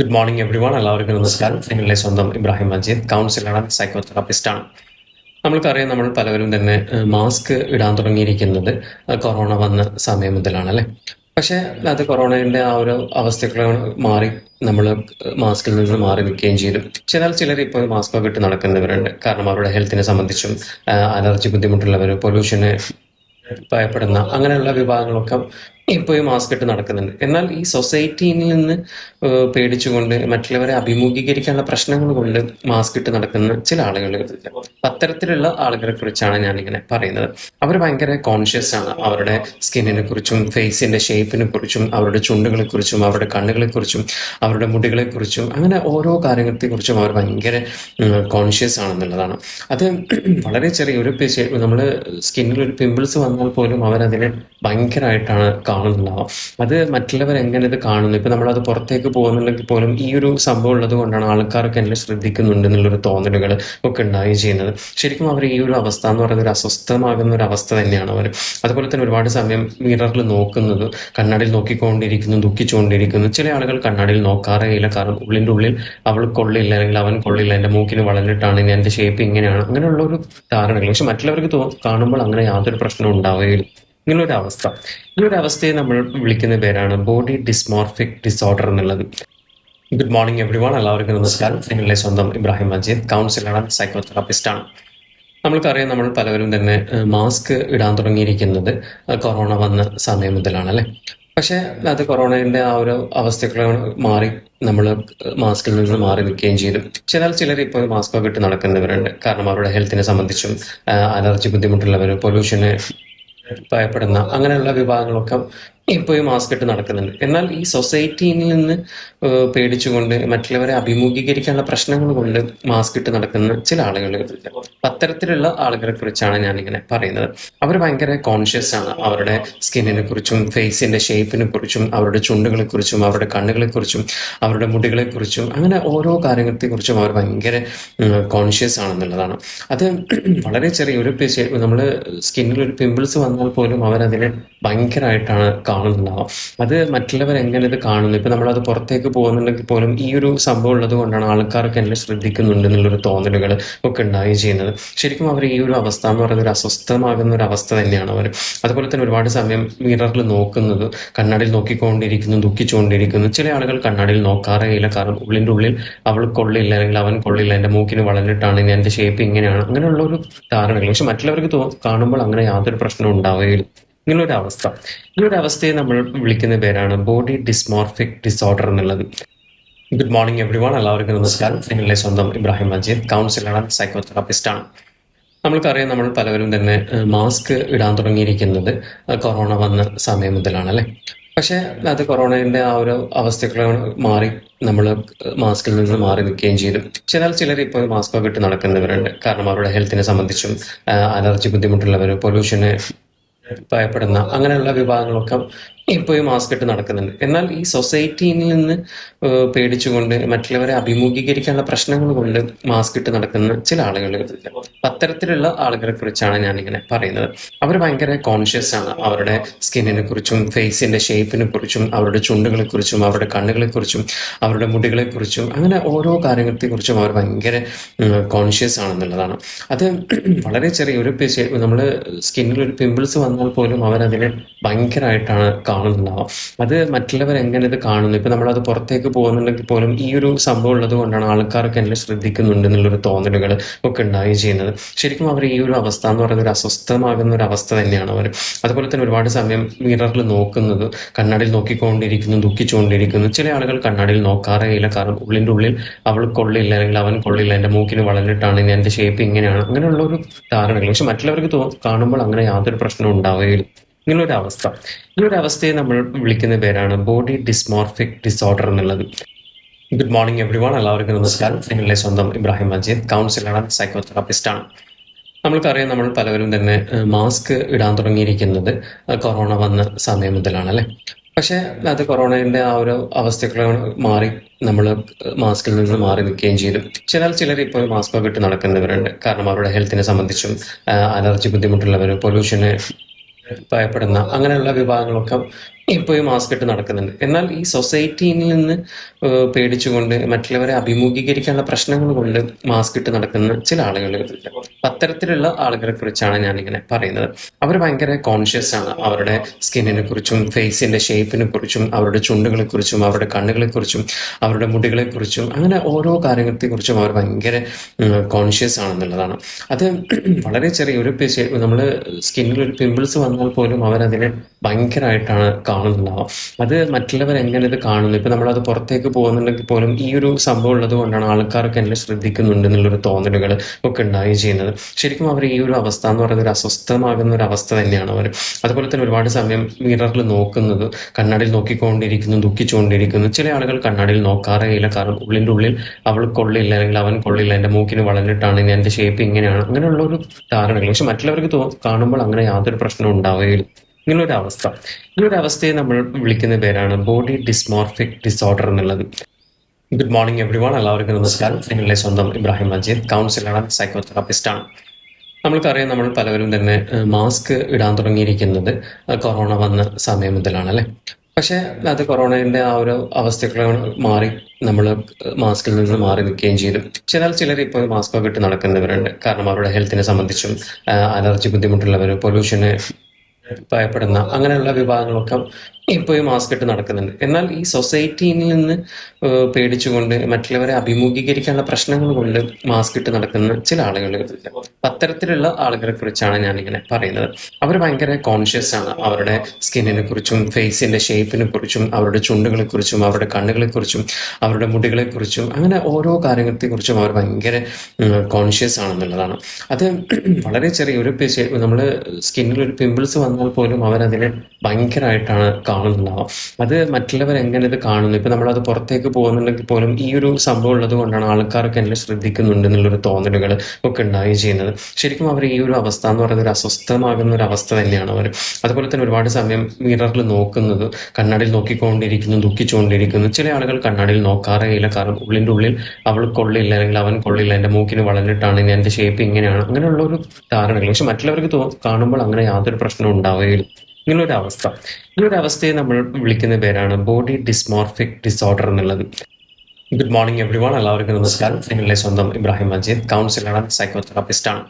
Good morning everyone എല്ലാവർക്കും നമസ്കാരം. നിങ്ങളുടെ സ്വന്തം ഇബ്രാഹിം മജീദ് കൗൺസിലറാണ് സൈക്കോതെറാപ്പിസ്റ്റാണ് നമ്മൾക്കറിയാം നമ്മൾ പലവരും തന്നെ മാസ്ക് ഇടാൻ തുടങ്ങിയിരിക്കുന്നത് കൊറോണ വന്ന സമയം മുതലാണ് അല്ലേ പക്ഷേ അത് കൊറോണയുടെ ആ ഒരു അവസ്ഥകൾ മാറി നമ്മൾ മാസ്കിൽ നിന്ന് മാറി നിൽക്കുകയും ചെയ്തു. പക്ഷെ ചിലർ ഇപ്പോൾ മാസ്ക് ഇട്ട് നടക്കുന്നവരുണ്ട്. കാരണം അവരുടെ ഹെൽത്തിനെ സംബന്ധിച്ചും അലർജി ബുദ്ധിമുട്ടുള്ളവർ പൊല്യൂഷന് ഭയപ്പെടുന്ന അങ്ങനെയുള്ള വിഭാഗങ്ങളൊക്കെ ഇപ്പോൾ ഈ മാസ്ക് ഇട്ട് നടക്കുന്നുണ്ട്. എന്നാൽ ഈ സൊസൈറ്റിയിൽ നിന്ന് പേടിച്ചുകൊണ്ട് മറ്റുള്ളവരെ അഭിമുഖീകരിക്കാനുള്ള പ്രശ്നങ്ങൾ കൊണ്ട് മാസ്ക് ഇട്ട് നടക്കുന്ന ചില ആളുകളുണ്ട് അത്തരത്തിലുള്ള ആളുകളെ കുറിച്ചാണ് ഞാനിങ്ങനെ പറയുന്നത്. അവർ ഭയങ്കര കോൺഷ്യസ് ആണ്. അവരുടെ സ്കിന്നിനെ കുറിച്ചും ഫേസിന്റെ ഷേപ്പിനെ കുറിച്ചും അവരുടെ ചുണ്ടുകളെ കുറിച്ചും അവരുടെ കണ്ണുകളെ കുറിച്ചും അവരുടെ മുടികളെ കുറിച്ചും അങ്ങനെ ഓരോ കാര്യങ്ങളെ കുറിച്ചും അവർ ഭയങ്കര കോൺഷ്യസ് ആണെന്നുള്ളതാണ്. അത് വളരെ ചെറിയ ഒരു നമ്മൾ സ്കിന്നിൽ ഒരു പിമ്പിൾസ് വന്നാൽ പോലും അവരതിനെ ഭയങ്കരമായിട്ടാണ് കാണുന്നുണ്ടാവുക അത് മറ്റുള്ളവർ എങ്ങനെ ഇത് കാണുന്നു? ഇപ്പൊ നമ്മളത് പുറത്തേക്ക് പോകുന്നുണ്ടെങ്കിൽ പോലും ഈ ഒരു സംഭവം ഉള്ളത് കൊണ്ടാണ് ആൾക്കാർക്ക് എന്നെ ശ്രദ്ധിക്കുന്നുണ്ട് എന്നുള്ളൊരു തോന്നലുകൾ ഒക്കെ ഉണ്ടാവുകയും ചെയ്യുന്നത്. ശരിക്കും അവർ ഈ ഒരു അവസ്ഥ എന്ന് പറയുന്നത് ഒരു അസ്വസ്ഥമാകുന്ന ഒരു അവസ്ഥ തന്നെയാണ് അവർ അതുപോലെ തന്നെ ഒരുപാട് സമയം മിററിൽ നോക്കുന്നത് കണ്ണാടിയിൽ നോക്കിക്കൊണ്ടിരിക്കുന്നു ദുഃഖിച്ചുകൊണ്ടിരിക്കുന്നു. ചില ആളുകൾ കണ്ണാടിയിൽ നോക്കാറേ ഇല്ല. കാരണം ഉള്ളിന്റെ ഉള്ളിൽ അവൾ കൊള്ളില്ല അല്ലെങ്കിൽ അവൻ കൊള്ളില്ല എന്റെ മൂക്കിന് വളഞ്ഞിട്ടാണ് എന്റെ ഷേപ്പ് ഇങ്ങനെയാണ്. അങ്ങനെയുള്ള ഒരു ധാരണകൾ. പക്ഷെ മറ്റുള്ളവർക്ക് കാണുമ്പോൾ അങ്ങനെ യാതൊരു പ്രശ്നവും ഉണ്ടാവുകയില്ല. ഇങ്ങനൊരു അവസ്ഥ ഈ ഒരു അവസ്ഥയെ നമ്മൾ വിളിക്കുന്ന പേരാണ് ബോഡി ഡിസ്മോർഫിക് ഡിസോർഡർ എന്നുള്ളത്. ഗുഡ് മോർണിംഗ് എവ്രി വൺ എല്ലാവർക്കും നമസ്കാരം. നിങ്ങളുടെ സ്വന്തം ഇബ്രാഹിം മജീദ് കൗൺസിലറാണ് സൈക്കോ തെറാപ്പിസ്റ്റാണ് നമ്മൾക്കറിയാം നമ്മൾ പലവരും തന്നെ മാസ്ക് ഇടാൻ തുടങ്ങിയിരിക്കുന്നത് കൊറോണ വന്ന സമയം മുതലാണ് അല്ലേ? പക്ഷേ അത് കൊറോണയുടെ ആ ഒരു അവസ്ഥകളെ മാറി നമ്മൾ മാസ്കിൽ നിന്ന് മാറി നിൽക്കുകയും ചെയ്തു. എന്നാൽ ചിലർ ഇപ്പോൾ മാസ്ക് ഒക്കെ ഇട്ട് നടക്കുന്നവരുണ്ട്. കാരണം അവരുടെ ഹെൽത്തിനെ സംബന്ധിച്ചും അലർജി ബുദ്ധിമുട്ടുള്ളവർ പൊല്യൂഷന് ഭയപ്പെടുന്ന അങ്ങനെയുള്ള വിഭാഗങ്ങളൊക്കെ ഇപ്പോൾ ഈ മാസ്ക് ഇട്ട് നടക്കുന്നുണ്ട്. എന്നാൽ ഈ സൊസൈറ്റിയിൽ നിന്ന് പേടിച്ചുകൊണ്ട് മറ്റുള്ളവരെ അഭിമുഖീകരിക്കാനുള്ള പ്രശ്നങ്ങൾ കൊണ്ട് മാസ്ക് ഇട്ട് നടക്കുന്ന ചില ആളുകളുണ്ട് അത്തരത്തിലുള്ള ആളുകളെ കുറിച്ചാണ് ഞാനിങ്ങനെ പറയുന്നത്. അവർ ഭയങ്കര കോൺഷ്യസ് ആണ്. അവരുടെ സ്കിന്നിനെ കുറിച്ചും ഫേസിന്റെ ഷേപ്പിനെ കുറിച്ചും അവരുടെ ചുണ്ടുകളെ കുറിച്ചും അവരുടെ കണ്ണുകളെ കുറിച്ചും അവരുടെ മുടികളെ കുറിച്ചും അങ്ങനെ ഓരോ കാര്യങ്ങളെ കുറിച്ചും അവർ ഭയങ്കര കോൺഷ്യസ് ആണെന്നുള്ളതാണ്. അത് വളരെ ചെറിയ ഒരു നമ്മൾ സ്കിന്നിൽ ഒരു പിമ്പിൾസ് വന്നാൽ പോലും അവരതിനെ ഭയങ്കരമായിട്ടാണ് കാണുന്നുണ്ടാവുക അത് മറ്റുള്ളവർ എങ്ങനെ ഇത് കാണുന്നു? ഇപ്പൊ അത് പുറത്തേക്ക് പോകുന്നുണ്ടെങ്കിൽ പോലും ഈ ഒരു സംഭവം ഉള്ളത് കൊണ്ടാണ് ആൾക്കാർക്ക് എന്നെ ശ്രദ്ധിക്കുന്നുണ്ട് എന്നുള്ളൊരു തോന്നലുകൾ ഒക്കെ ഉണ്ടായി ചെയ്യുന്നത്. ശരിക്കും അവർ ഈ ഒരു അവസ്ഥ എന്ന് പറയുന്നത് ഒരു അസ്വസ്ഥമാകുന്ന ഒരു അവസ്ഥ തന്നെയാണ് അവർ അതുപോലെ തന്നെ ഒരുപാട് സമയം മിററിൽ നോക്കുന്നത് കണ്ണാടിയിൽ നോക്കിക്കൊണ്ടിരിക്കുന്നു ദുഃഖിച്ചുകൊണ്ടിരിക്കുന്നു. ചില ആളുകൾ കണ്ണാടിയിൽ നോക്കാറേ ഇല്ല. കാരണം ഉള്ളിന്റെ ഉള്ളിൽ അവൾ കൊള്ളില്ല അല്ലെങ്കിൽ അവൻ കൊള്ളില്ല എന്റെ മൂക്കിന് വളഞ്ഞിട്ടാണ് എന്റെ ഷേപ്പ് ഇങ്ങനെയാണ്. അങ്ങനെയുള്ള ഒരു ധാരണകൾ. പക്ഷെ മറ്റുള്ളവർക്ക് കാണുമ്പോൾ അങ്ങനെ യാതൊരു പ്രശ്നവും ഉണ്ടാവുകയില്ല. ഇങ്ങനൊരു അവസ്ഥ ഈ ഒരു അവസ്ഥയെ നമ്മൾ വിളിക്കുന്ന പേരാണ് ബോഡി ഡിസ്മോർഫിക് ഡിസോർഡർ എന്നുള്ളത്. ഗുഡ് മോർണിംഗ് എവ്രി വൺ എല്ലാവർക്കും നമസ്കാരം. നിങ്ങളുടെ സ്വന്തം ഇബ്രാഹിം മജീദ് കൗൺസിലറാണ് സൈക്കോതെറാപ്പിസ്റ്റാണ് നമ്മൾക്കറിയാം നമ്മൾ പലവരും തന്നെ മാസ്ക് ഇടാൻ തുടങ്ങിയിരിക്കുന്നത് കൊറോണ വന്ന സമയം മുതലാണ് അല്ലേ? പക്ഷേ അത് കൊറോണയുടെ ആ ഒരു അവസ്ഥകളെ മാറി നമ്മൾ മാസ്കിൽ നിന്ന് മാറി നിൽക്കുകയും ചെയ്തു. പക്ഷെ ചിലർ ഇപ്പോൾ മാസ്ക് ഒക്കെ ഇട്ട് നടക്കുന്നവരുണ്ട്. കാരണം അവരുടെ ഹെൽത്തിനെ സംബന്ധിച്ചും അലർജി ബുദ്ധിമുട്ടുള്ളവർ പൊല്യൂഷന് ഭയപ്പെടുന്ന അങ്ങനെയുള്ള വിഭാഗങ്ങളൊക്കെ ഇപ്പോൾ ഈ മാസ്ക് ഇട്ട് നടക്കുന്നുണ്ട്. എന്നാൽ ഈ സൊസൈറ്റിയിൽ നിന്ന് പേടിച്ചുകൊണ്ട് മറ്റുള്ളവരെ അഭിമുഖീകരിക്കാനുള്ള പ്രശ്നങ്ങൾ കൊണ്ട് മാസ്ക് ഇട്ട് നടക്കുന്ന ചില ആളുകളുണ്ട് അത്തരത്തിലുള്ള ആളുകളെ കുറിച്ചാണ് ഞാനിങ്ങനെ പറയുന്നത്. അവർ ഭയങ്കര കോൺഷ്യസ് ആണ്. അവരുടെ സ്കിന്നിനെ കുറിച്ചും ഫേസിന്റെ ഷേപ്പിനെ കുറിച്ചും അവരുടെ ചുണ്ടുകളെ കുറിച്ചും അവരുടെ കണ്ണുകളെ കുറിച്ചും അവരുടെ മുടികളെ കുറിച്ചും അങ്ങനെ ഓരോ കാര്യങ്ങളെ കുറിച്ചും അവർ ഭയങ്കര കോൺഷ്യസ് ആണെന്നുള്ളതാണ്. അത് വളരെ ചെറിയ ഒരു നമ്മൾ സ്കിന്നിൽ ഒരു പിമ്പിൾസ് വന്നാൽ പോലും അവരതിനെ ഭയങ്കരമായിട്ടാണ് കാണുന്നുണ്ടാവുക അത് മറ്റുള്ളവർ എങ്ങനെ ഇത് കാണുന്നു? ഇപ്പൊ അത് പുറത്തേക്ക് പോകുന്നുണ്ടെങ്കിൽ പോലും ഈ ഒരു സംഭവം ഉള്ളത് കൊണ്ടാണ് ആൾക്കാർക്ക് എന്നെ ശ്രദ്ധിക്കുന്നുണ്ട് എന്നുള്ളൊരു തോന്നലുകൾ ഒക്കെ ഉണ്ടായി ചെയ്യുന്നത്. ശരിക്കും അവർ ഈ ഒരു അവസ്ഥ എന്ന് പറയുന്ന ഒരു അസ്വസ്ഥമാകുന്ന ഒരു അവസ്ഥ തന്നെയാണ് അവർ. അതുപോലെ തന്നെ ഒരുപാട് സമയം മിററിൽ നോക്കുന്നത് കണ്ണാടിയിൽ നോക്കിക്കൊണ്ടിരിക്കുന്നു ദുഃഖിച്ചുകൊണ്ടിരിക്കുന്നു. ചില ആളുകൾ കണ്ണാടിയിൽ നോക്കാറേ ഇല്ല. കാരണം ഉള്ളിന്റെ ഉള്ളിൽ അവൾ കൊള്ളില്ല അല്ലെങ്കിൽ അവൻ കൊള്ളില്ല എന്റെ മൂക്കിന് വളഞ്ഞിട്ടാണ് എന്റെ ഷേപ്പ് ഇങ്ങനെയാണ്. അങ്ങനെയുള്ള ഒരു ധാരണകൾ. പക്ഷെ മറ്റുള്ളവർക്ക് കാണുമ്പോൾ അങ്ങനെ യാതൊരു പ്രശ്നവും ഉണ്ടാവുകയില്ല. ഇങ്ങനൊരു അവസ്ഥ ഈ ഒരു അവസ്ഥയെ നമ്മൾ വിളിക്കുന്ന പേരാണ് ബോഡി ഡിസ്മോർഫിക് ഡിസോർഡർ എന്നുള്ളത്. ഗുഡ് മോർണിംഗ് എവ്രി വൺ എല്ലാവർക്കും നമസ്കാരം. നിങ്ങളുടെ സ്വന്തം ഇബ്രാഹിം മജീദ് കൗൺസിലറാണ് സൈക്കോതെറാപ്പിസ്റ്റാണ് നമ്മൾക്കറിയാം നമ്മൾ പലവരും തന്നെ മാസ്ക് ഇടാൻ തുടങ്ങിയിരിക്കുന്നത് കൊറോണ വന്ന സമയം മുതലാണ് അല്ലേ? പക്ഷേ അത് കൊറോണയുടെ ആ ഒരു അവസ്ഥകളാണ് മാറി നമ്മൾ മാസ്കിൽ നിന്ന് മാറി നിൽക്കുകയും ചെയ്തു. എന്നാൽ ചിലർ ഇപ്പോൾ മാസ്ക് ഒക്കെ ഇട്ട് നടക്കുന്നവരുണ്ട്. കാരണം അവരുടെ ഹെൽത്തിനെ സംബന്ധിച്ചും അലർജി ബുദ്ധിമുട്ടുള്ളവർ പൊല്യൂഷന് ഭയപ്പെടുന്ന അങ്ങനെയുള്ള വിഭാഗങ്ങളൊക്കെ ഇപ്പോഴും മാസ്ക് ഇട്ട് നടക്കുന്നുണ്ട്. എന്നാൽ ഈ സൊസൈറ്റിയിൽ നിന്ന് പേടിച്ചുകൊണ്ട് മറ്റുള്ളവരെ അഭിമുഖീകരിക്കാനുള്ള പ്രശ്നങ്ങൾ കൊണ്ട് മാസ്ക് ഇട്ട് നടക്കുന്ന ചില ആളുകളുണ്ട് അത്തരത്തിലുള്ള ആളുകളെ കുറിച്ചാണ് ഞാനിങ്ങനെ പറയുന്നത്. അവർ ഭയങ്കര കോൺഷ്യസ് ആണ്. അവരുടെ സ്കിന്നിനെ കുറിച്ചും ഫേസിന്റെ ഷേപ്പിനെ കുറിച്ചും അവരുടെ ചുണ്ടുകളെ കുറിച്ചും അവരുടെ കണ്ണുകളെ കുറിച്ചും അവരുടെ മുടികളെ കുറിച്ചും അങ്ങനെ ഓരോ കാര്യങ്ങളെ കുറിച്ചും അവർ ഭയങ്കര കോൺഷ്യസ് ആണെന്നുള്ളതാണ്. അത് വളരെ ചെറിയ ഒരു നമ്മൾ സ്കിന്നിൽ ഒരു പിമ്പിൾസ് വന്നാൽ പോലും അവരതിനെ ഭയങ്കരമായിട്ടാണ് കാണുന്നുണ്ടാവുക അത് മറ്റുള്ളവർ എങ്ങനെ ഇത് കാണുന്നു? ഇപ്പൊ നമ്മളത് പുറത്തേക്ക് പോകുന്നുണ്ടെങ്കിൽ പോലും ഈ ഒരു സംഭവം ഉള്ളത് കൊണ്ടാണ് ആൾക്കാർക്ക് എന്നെ ശ്രദ്ധിക്കുന്നുണ്ട് എന്നുള്ളൊരു തോന്നലുകൾ ഒക്കെ ഉണ്ടായി ചെയ്യുന്നത്. ശരിക്കും അവർ ഈ ഒരു അവസ്ഥ എന്ന് പറയുന്നത് ഒരു അസ്വസ്ഥമാകുന്ന ഒരു അവസ്ഥ തന്നെയാണ് അവർ അതുപോലെ തന്നെ ഒരുപാട് സമയം മിററിൽ നോക്കുന്നത് കണ്ണാടിയിൽ നോക്കിക്കൊണ്ടിരിക്കുന്നു ദുഃഖിച്ചുകൊണ്ടിരിക്കുന്നു. ചില ആളുകൾ കണ്ണാടിയിൽ നോക്കാറേ ഇല്ല. കാരണം ഉള്ളിന്റെ ഉള്ളിൽ അവൾ കൊള്ളില്ല അല്ലെങ്കിൽ അവൻ കൊള്ളില്ല എന്റെ മൂക്കിന് വളഞ്ഞിട്ടാണ് എന്റെ ഷേപ്പ് ഇങ്ങനെയാണ്. അങ്ങനെയുള്ള ഒരു ധാരണകൾ. പക്ഷെ മറ്റുള്ളവർക്ക് കാണുമ്പോൾ അങ്ങനെ യാതൊരു പ്രശ്നവും ഉണ്ടാവുകയില്ല. ഇങ്ങനൊരു അവസ്ഥ ഈ ഒരു അവസ്ഥയെ നമ്മൾ വിളിക്കുന്ന പേരാണ് ബോഡി ഡിസ്മോർഫിക് ഡിസോർഡർ എന്നുള്ളത്. ഗുഡ് മോർണിംഗ് എവ്രി വൺ എല്ലാവർക്കും നമസ്കാരം. നിങ്ങളുടെ സ്വന്തം ഇബ്രാഹിം മജീദ് കൗൺസിലറാണ് സൈക്കോതെറാപ്പിസ്റ്റാണ് നമ്മൾക്കറിയാം നമ്മൾ പലവരും തന്നെ മാസ്ക് ഇടാൻ തുടങ്ങിയിരിക്കുന്നത് കൊറോണ വന്ന സമയം മുതലാണ് അല്ലേ? പക്ഷേ അത് കൊറോണയുടെ ആ ഒരു അവസ്ഥകളാണ് മാറി നമ്മൾ മാസ്കിൽ നിന്ന് മാറി നിൽക്കുകയും ചെയ്തു. പക്ഷെ ചിലർ ഇപ്പോൾ മാസ്ക് ഒക്കെ ഇട്ട് നടക്കുന്നവരുണ്ട്. കാരണം അവരുടെ ഹെൽത്തിനെ സംബന്ധിച്ചും അലർജി ബുദ്ധിമുട്ടുള്ളവർ പൊല്യൂഷന് ഭയപ്പെടുന്ന അങ്ങനെയുള്ള വിഭാഗങ്ങളൊക്കെ ഇപ്പോഴും മാസ്ക് ഇട്ട് നടക്കുന്നുണ്ട്. എന്നാൽ ഈ സൊസൈറ്റിയിൽ നിന്ന് പേടിച്ചുകൊണ്ട് മറ്റുള്ളവരെ അഭിമുഖീകരിക്കാനുള്ള പ്രശ്നങ്ങൾ കൊണ്ട് മാസ്ക് ഇട്ട് നടക്കുന്ന ചില ആളുകളുണ്ട് അത്തരത്തിലുള്ള ആളുകളെ കുറിച്ചാണ് ഇങ്ങനെ പറയുന്നത്. അവർ ഭയങ്കര കോൺഷ്യസ് ആണ്. അവരുടെ സ്കിന്നിനെ കുറിച്ചും ഫേസിന്റെ ഷേപ്പിനെ കുറിച്ചും അവരുടെ ചുണ്ടുകളെ കുറിച്ചും അവരുടെ കണ്ണുകളെ കുറിച്ചും അവരുടെ മുടികളെ കുറിച്ചും അങ്ങനെ ഓരോ കാര്യങ്ങളെ കുറിച്ചും അവർ ഭയങ്കര കോൺഷ്യസ് ആണെന്നുള്ളതാണ്. അത് വളരെ ചെറിയ ഒരു നമ്മൾ സ്കിന്നിൽ ഒരു പിമ്പിൾസ് വന്നാൽ പോലും അവരതിനെ ഭയങ്കരമായിട്ടാണ് കാണുന്നുണ്ടാവുക അത് മറ്റുള്ളവർ എങ്ങനെ ഇത് കാണുന്നു? ഇപ്പൊ അത് പുറത്തേക്ക് പോകുന്നുണ്ടെങ്കിൽ പോലും ഈ ഒരു സംഭവം ഉള്ളത് കൊണ്ടാണ് ആൾക്കാർക്ക് എന്നെ ശ്രദ്ധിക്കുന്നുണ്ട് എന്നുള്ളൊരു തോന്നലുകൾ ഒക്കെ ഉണ്ടായി ചെയ്യുന്നത്. ശരിക്കും അവർ ഈ ഒരു അവസ്ഥ എന്ന് പറയുന്നത് ഒരു അസ്വസ്ഥമാകുന്ന ഒരു അവസ്ഥ തന്നെയാണ് അവർ. അതുപോലെ തന്നെ ഒരുപാട് സമയം മിററിൽ നോക്കുന്നത് കണ്ണാടിയിൽ നോക്കിക്കൊണ്ടിരിക്കുന്നു ദുഃഖിച്ചുകൊണ്ടിരിക്കുന്നു. ചില ആളുകൾ കണ്ണാടിയിൽ നോക്കാറേ ഇല്ല. കാരണം ഉള്ളിന്റെ ഉള്ളിൽ അവൾ കൊള്ളില്ല അല്ലെങ്കിൽ അവൻ കൊള്ളില്ല എന്റെ മൂക്കിന് വളഞ്ഞിട്ടാണ് എന്റെ ഷേപ്പ് ഇങ്ങനെയാണ്. അങ്ങനെയുള്ള ഒരു ധാരണകൾ. പക്ഷെ മറ്റുള്ളവർക്ക് കാണുമ്പോൾ അങ്ങനെ യാതൊരു പ്രശ്നവും ഉണ്ടാവുകയില്ല. ഇങ്ങനൊരു അവസ്ഥ ഇങ്ങനൊരു അവസ്ഥയെ നമ്മൾ വിളിക്കുന്ന പേരാണ് ബോഡി ഡിസ്മോർഫിക് ഡിസോർഡർ എന്നുള്ളത്. ഗുഡ് മോർണിംഗ് എവ്രി വൺ എല്ലാവർക്കും നമസ്കാരം. നിങ്ങളുടെ സ്വന്തം ഇബ്രാഹിം മജീദ് കൗൺസിലറാണ് സൈക്കോതെറാപ്പിസ്റ്റാണ്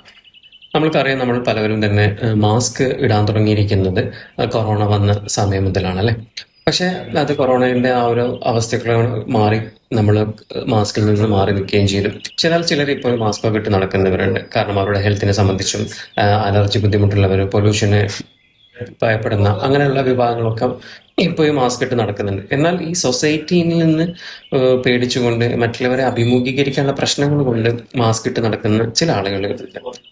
നമ്മൾക്കറിയാം നമ്മൾ പലവരും തന്നെ മാസ്ക് ഇടാൻ തുടങ്ങിയിരിക്കുന്നത് കൊറോണ വന്ന സമയം മുതലാണ് അല്ലേ? പക്ഷേ അത് കൊറോണയുടെ ആ ഒരു അവസ്ഥകളെ മാറി നമ്മൾ മാസ്കിൽ നിന്ന് മാറി നിൽക്കുകയും ചെയ്തു. എന്നാൽ ചിലർ ഇപ്പോൾ മാസ്ക് ഒക്കെ ഇട്ട് നടക്കുന്നവരുണ്ട്. കാരണം അവരുടെ ഹെൽത്തിനെ സംബന്ധിച്ചും അലർജി ബുദ്ധിമുട്ടുള്ളവർ പൊല്യൂഷന് ഭയപ്പെടുന്ന അങ്ങനെയുള്ള വിഭാഗങ്ങളൊക്കെ ഇപ്പോഴും മാസ്ക് ഇട്ട് നടക്കുന്നുണ്ട്. എന്നാൽ ഈ സൊസൈറ്റിയിൽ നിന്ന് പേടിച്ചുകൊണ്ട് മറ്റുള്ളവരെ അഭിമുഖീകരിക്കാനുള്ള പ്രശ്നങ്ങൾ കൊണ്ട് മാസ്ക് ഇട്ട് നടക്കുന്ന ചില ആളുകളുണ്ട്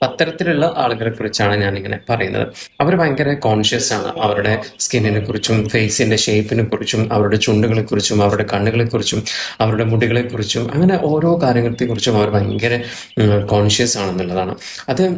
അത്തരത്തിലുള്ള ആളുകളെ കുറിച്ചാണ് ഞാനിങ്ങനെ പറയുന്നത്. അവർ ഭയങ്കര കോൺഷ്യസ് ആണ്. അവരുടെ സ്കിന്നിനെ കുറിച്ചും ഫേസിന്റെ ഷേപ്പിനെ കുറിച്ചും അവരുടെ ചുണ്ടുകളെ കുറിച്ചും അവരുടെ കണ്ണുകളെ കുറിച്ചും അവരുടെ മുടികളെ കുറിച്ചും അങ്ങനെ ഓരോ കാര്യങ്ങളെ കുറിച്ചും അവർ ഭയങ്കര കോൺഷ്യസ് ആണെന്നുള്ളതാണ്. അത്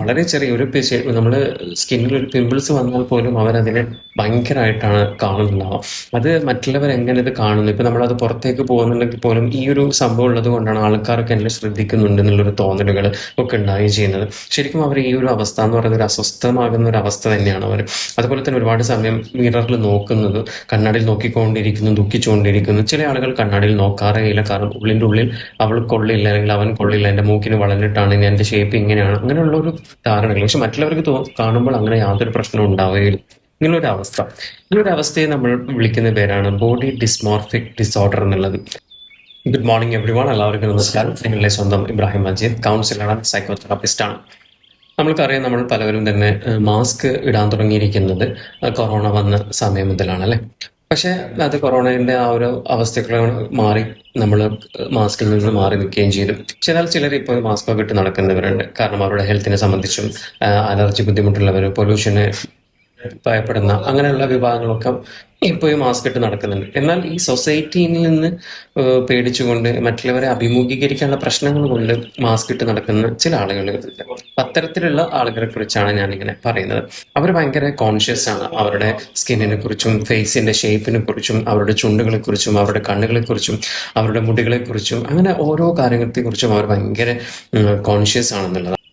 വളരെ ചെറിയ ഒരു നമ്മൾ സ്കിന്നിൽ ഒരു പിമ്പിൾസ് വന്നാൽ പോലും അവരതിനെ ഭയങ്കരമായിട്ടാണ് കാണുന്നുണ്ടാവുക അത് മറ്റുള്ളവർ എങ്ങനെ ഇത് കാണുന്നു? ഇപ്പൊ അത് പുറത്തേക്ക് പോകുന്നുണ്ടെങ്കിൽ പോലും ഈ ഒരു സംഭവം ഉള്ളത് കൊണ്ടാണ് ആൾക്കാർക്ക് എന്നെ ശ്രദ്ധിക്കുന്നുണ്ട് എന്നുള്ളൊരു തോന്നലുകൾ ഒക്കെ ഉണ്ടായി ചെയ്യുന്നത്. ശരിക്കും അവർ ഈ ഒരു അവസ്ഥ എന്ന് പറയുന്നത് ഒരു അസ്വസ്ഥമാകുന്ന ഒരു അവസ്ഥ തന്നെയാണ് അവർ. അതുപോലെ തന്നെ ഒരുപാട് സമയം മിററിൽ നോക്കുന്നത് കണ്ണാടിയിൽ നോക്കിക്കൊണ്ടിരിക്കുന്നു ദുഃഖിച്ചുകൊണ്ടിരിക്കുന്നു. ചില ആളുകൾ കണ്ണാടിയിൽ നോക്കാറേ ഇല്ല. കാരണം ഉള്ളിന്റെ ഉള്ളിൽ അവൾ കൊള്ളില്ല അല്ലെങ്കിൽ അവൻ കൊള്ളില്ല എന്റെ മൂക്കിന് വളഞ്ഞിട്ടാണ് എന്റെ ഷേപ്പ് ഇങ്ങനെയാണ്. അങ്ങനെയുള്ള ഒരു ധാരണകൾ. പക്ഷെ മറ്റുള്ളവർക്ക് കാണുമ്പോൾ അങ്ങനെ യാതൊരു പ്രശ്നവും ഉണ്ടാവുകയില്ല. ഇങ്ങനൊരു അവസ്ഥ ഈ ഒരു അവസ്ഥയെ നമ്മൾ വിളിക്കുന്ന പേരാണ് ബോഡി ഡിസ്മോർഫിക് ഡിസോർഡർ എന്നുള്ളത്. ഗുഡ് മോർണിംഗ് എവ്രി വൺ എല്ലാവർക്കും നമസ്കാരം. നിങ്ങളുടെ സ്വന്തം ഇബ്രാഹിം മജീദ് കൗൺസിലറാണ് സൈക്കോതെറാപ്പിസ്റ്റാണ് നമ്മൾക്കറിയാം നമ്മൾ പലവരും തന്നെ മാസ്ക് ഇടാൻ തുടങ്ങിയിരിക്കുന്നത് കൊറോണ വന്ന സമയം മുതലാണ് അല്ലേ? പക്ഷേ അത് കൊറോണയുടെ ആ ഒരു അവസ്ഥകളാണ് മാറി നമ്മൾ മാസ്കിൽ നിന്ന് മാറി നിൽക്കുകയും ചെയ്തു. പക്ഷെ ചിലർ ഇപ്പോൾ മാസ്ക് ഒക്കെ ഇട്ട് നടക്കുന്നവരുണ്ട്. കാരണം അവരുടെ ഹെൽത്തിനെ സംബന്ധിച്ചും അലർജി ബുദ്ധിമുട്ടുള്ളവർ പൊല്യൂഷന് ഭയപ്പെടുന്ന അങ്ങനെയുള്ള വിഭാഗങ്ങളൊക്കെ ഇപ്പോഴും മാസ്ക് ഇട്ട് നടക്കുന്നുണ്ട്. എന്നാൽ ഈ സൊസൈറ്റിയിൽ നിന്ന് പേടിച്ചുകൊണ്ട് മറ്റുള്ളവരെ അഭിമുഖീകരിക്കാനുള്ള പ്രശ്നങ്ങൾ കൊണ്ട് മാസ്ക് ഇട്ട് നടക്കുന്ന ചില ആളുകൾ അത്തരത്തിലുള്ള ആളുകളെ കുറിച്ചാണ് ഞാനിങ്ങനെ പറയുന്നത്. അവർ ഭയങ്കര കോൺഷ്യസ് ആണ്. അവരുടെ സ്കിന്നിനെ കുറിച്ചും ഫേസിന്റെ ഷേപ്പിനെ കുറിച്ചും അവരുടെ ചുണ്ടുകളെ കുറിച്ചും അവരുടെ കണ്ണുകളെ കുറിച്ചും അവരുടെ മുടികളെ കുറിച്ചും അങ്ങനെ ഓരോ കാര്യങ്ങളെ കുറിച്ചും അവർ ഭയങ്കര കോൺഷ്യസ് ആണെന്നുള്ളത്